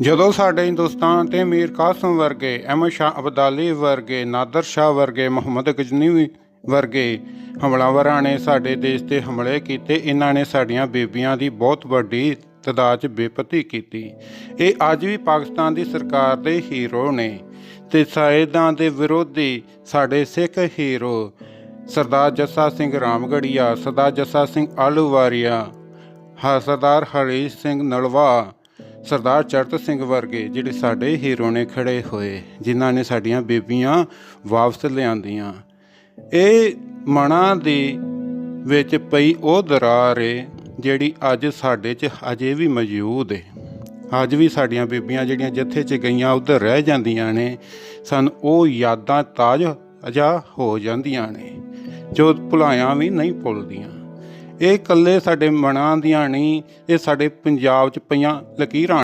ਜਦੋਂ ਸਾਡੇ ਹਿੰਦੁਸਤਾਨ ਤੇ ਮੀਰ ਕਾਸਮ ਵਰਗੇ ਅਹਿਮਦ ਸ਼ਾਹ ਅਬਦਾਲੀ ਵਰਗੇ, ਨਾਦਰ ਸ਼ਾਹ ਵਰਗੇ, ਮੁਹੰਮਦ ਗਜਨੀ ਵਰਗੇ ਹਮਲਾਵਰਾਂ ਨੇ ਸਾਡੇ ਦੇਸ਼ ਤੇ ਹਮਲੇ ਕੀਤੇ, ਇਹਨਾਂ ਨੇ ਸਾਡੀਆਂ ਬੀਬੀਆਂ ਦੀ ਬਹੁਤ ਵੱਡੀ ਤਦਾਦ 'ਚ ਬੇਪਤੀ ਕੀਤੀ। ਇਹ ਅੱਜ ਵੀ ਪਾਕਿਸਤਾਨ ਦੀ ਸਰਕਾਰ ਦੇ ਹੀਰੋ ਨੇ ਤੇ ਸਾਇਦਾਂ ਦੇ ਵਿਰੋਧੀ ਸਾਡੇ ਸਿੱਖ ਹੀਰੋ ਸਰਦਾਰ ਜੱਸਾ ਸਿੰਘ ਰਾਮਗੜੀਆ, ਸਰਦਾਰ ਜੱਸਾ ਸਿੰਘ ਆਲੂਵਾਰੀਆ, ਹਾਂ, ਸਰਦਾਰ ਹਰੀ ਸਿੰਘ ਨਲਵਾ ਸਰਦਾਰ ਚਰਤ ਸਿੰਘ ਵਰਗੇ ਜਿਹੜੇ ਸਾਡੇ ਹੀਰੋ ਨੇ ਖੜੇ ਹੋਏ, ਜਿਨ੍ਹਾਂ ਨੇ ਸਾਡੀਆਂ ਬੀਬੀਆਂ ਵਾਪਸ ਲਿਆਂਦੀਆਂ। ਇਹ ਮਨਾਂ ਦੇ ਵਿੱਚ ਪਈ ਉਹ ਦਰਾਰ ਏ, ਜਿਹੜੀ ਅੱਜ ਸਾਡੇ 'ਚ ਅਜੇ ਵੀ ਮੌਜੂਦ ਏ। ਅੱਜ ਵੀ ਸਾਡੀਆਂ ਬੀਬੀਆਂ ਜਿਹੜੀਆਂ ਜਿੱਥੇ 'ਚ ਗਈਆਂ, ਉਧਰ ਰਹਿ ਜਾਂਦੀਆਂ ਨੇ, ਸਾਨੂੰ ਉਹ ਯਾਦਾਂ ਤਾਜ ਅਜਾ ਹੋ ਜਾਂਦੀਆਂ ਨੇ, ਜੋ ਭੁਲਾਇਆ ਵੀ ਨਹੀਂ ਭੁੱਲਦੀਆਂ। ਇਹ ਇਕੱਲੇ ਸਾਡੇ ਮਨਾਂ ਦੀਆਂ ਨਹੀਂ ਇਹ ਸਾਡੇ ਪੰਜਾਬ 'ਚ ਪਈਆਂ ਲਕੀਰਾਂ